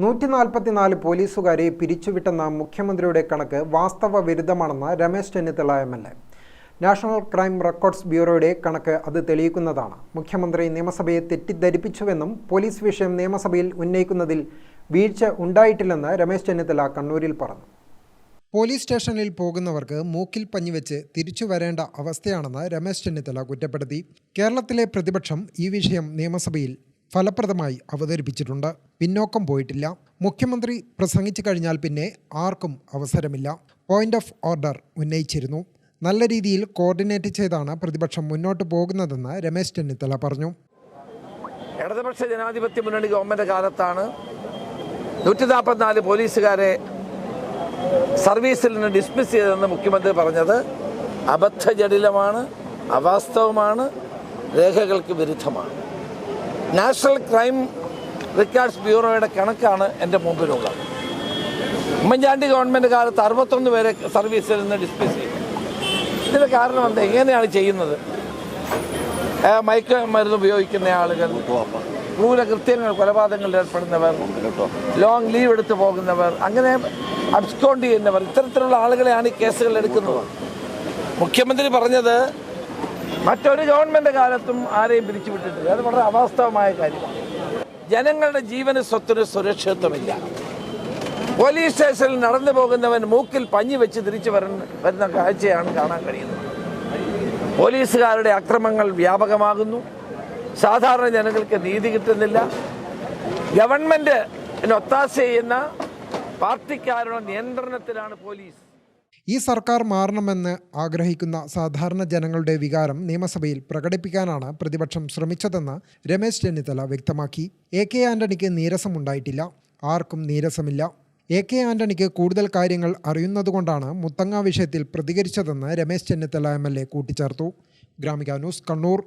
നൂറ്റി നാൽപ്പത്തിനാല് പോലീസുകാരെ പിരിച്ചുവിട്ടെന്ന മുഖ്യമന്ത്രിയുടെ കണക്ക് വാസ്തവ വിരുദ്ധമാണെന്ന് Ramesh Chennithala M L A. National crime records ബ്യൂറോയുടെ കണക്ക് അത് തെളിയിക്കുന്നതാണ്. മുഖ്യമന്ത്രി നിയമസഭയെ തെറ്റിദ്ധരിപ്പിച്ചുവെന്നും പോലീസ് വിഷയം നിയമസഭയിൽ ഉന്നയിക്കുന്നതിൽ വീഴ്ച ഉണ്ടായിട്ടില്ലെന്ന് രമേശ് ചെന്നിത്തല കണ്ണൂരിൽ പറഞ്ഞു. പോലീസ് സ്റ്റേഷനിൽ പോകുന്നവർക്ക് മൂക്കിൽ പഞ്ഞിവെച്ച് തിരിച്ചു വരേണ്ട അവസ്ഥയാണെന്ന് രമേശ് ചെന്നിത്തല കുറ്റപ്പെടുത്തി. കേരളത്തിലെ പ്രതിപക്ഷം ഈ വിഷയം നിയമസഭയിൽ ഫലപ്രദമായി അവതരിപ്പിച്ചിട്ടുണ്ട്. പിന്നോക്കം പോയിട്ടില്ല. മുഖ്യമന്ത്രി പ്രസംഗിച്ചു കഴിഞ്ഞാൽ പിന്നെ ആർക്കും അവസരമില്ല. പോയിന്റ് ഓഫ് ഓർഡർ ഉന്നയിച്ചിരുന്നു. നല്ല രീതിയിൽ കോർഡിനേറ്റ് ചെയ്താണ് പ്രതിപക്ഷം മുന്നോട്ട് പോകുന്നതെന്ന് രമേശ് ചെന്നിത്തല പറഞ്ഞു. ഇടതുപക്ഷ ജനാധിപത്യ മുന്നണി ഗവൺമെന്റ് കാലത്താണ് നൂറ്റി നാൽപ്പത്തിനാല് പോലീസുകാരെ സർവീസിൽ നിന്ന് ഡിസ്മിസ് ചെയ്തതെന്ന് മുഖ്യമന്ത്രി പറഞ്ഞത് അബദ്ധജടിലമാണ് അവാസ്തവമാണ് രേഖകൾക്ക് വിരുദ്ധമാണ്. നാഷണൽ ക്രൈം റെക്കോർഡ്സ് ബ്യൂറോയുടെ കണക്കാണ് എന്റെ മുമ്പിലുള്ളത് ഉമ്മൻചാണ്ടി ഗവൺമെന്റ് കാലത്ത് അറുപത്തൊന്ന് പേരെ സർവീസിൽ നിന്ന് ഡിസ്മിസ് ചെയ്തു. ഇതിന് കാരണം എന്താ? എങ്ങനെയാണ് ചെയ്യുന്നത്? മയക്ക് മരുന്ന് ഉപയോഗിക്കുന്ന ആളുകൾ ക്രൂര കൃത്യങ്ങൾ കൊലപാതകങ്ങളിൽ ഏർപ്പെടുന്നവർ ലോങ് ലീവ് എടുത്ത് പോകുന്നവർ അങ്ങനെ അബ്സ്കോണ്ട് ചെയ്യുന്നവർ ഇത്തരത്തിലുള്ള ആളുകളെയാണ് ഈ കേസുകൾ എടുക്കുന്നത്. മുഖ്യമന്ത്രി പറഞ്ഞത് മറ്റൊരു ഗവൺമെന്റ് കാലത്തും ആരെയും പിരിച്ചുവിട്ടിട്ടില്ല. അത് വളരെ അവാസ്തവമായ കാര്യമാണ്. ജനങ്ങളുടെ ജീവന് സ്വത്തിന് സുരക്ഷിതത്വമില്ല. പോലീസ് സ്റ്റേഷനിൽ നടന്നു പോകുന്നവൻ മൂക്കിൽ പഞ്ഞി വെച്ച് തിരിച്ചു വരുന്ന കാഴ്ചയാണ് കാണാൻ കഴിയുന്നത്. പോലീസുകാരുടെ അക്രമങ്ങൾ വ്യാപകമാകുന്നു. സാധാരണ ജനങ്ങൾക്ക് നീതി കിട്ടുന്നില്ല. ഗവൺമെന്റ് ഒത്താശ ചെയ്യുന്ന പാർട്ടിക്കാരുടെ നിയന്ത്രണത്തിലാണ് പോലീസ്. ഈ സർക്കാർ മാറണമെന്ന് ആഗ്രഹിക്കുന്ന സാധാരണ ജനങ്ങളുടെ വികാരം നിയമസഭയിൽ പ്രകടിപ്പിക്കാനാണ് പ്രതിപക്ഷം ശ്രമിച്ചതെന്ന് രമേശ് ചെന്നിത്തല വ്യക്തമാക്കി. എ കെ ആന്റണിക്ക് നീരസമുണ്ടായിട്ടില്ല. ആർക്കും നീരസമില്ല. എ കെ ആന്റണിക്ക് കൂടുതൽ കാര്യങ്ങൾ അറിയുന്നതുകൊണ്ടാണ് മുത്തങ്ങ വിഷയത്തിൽ പ്രതികരിച്ചതെന്ന് Ramesh Chennithala M L A കൂട്ടിച്ചേർത്തു. ഗ്രാമിക ന്യൂസ് കണ്ണൂർ.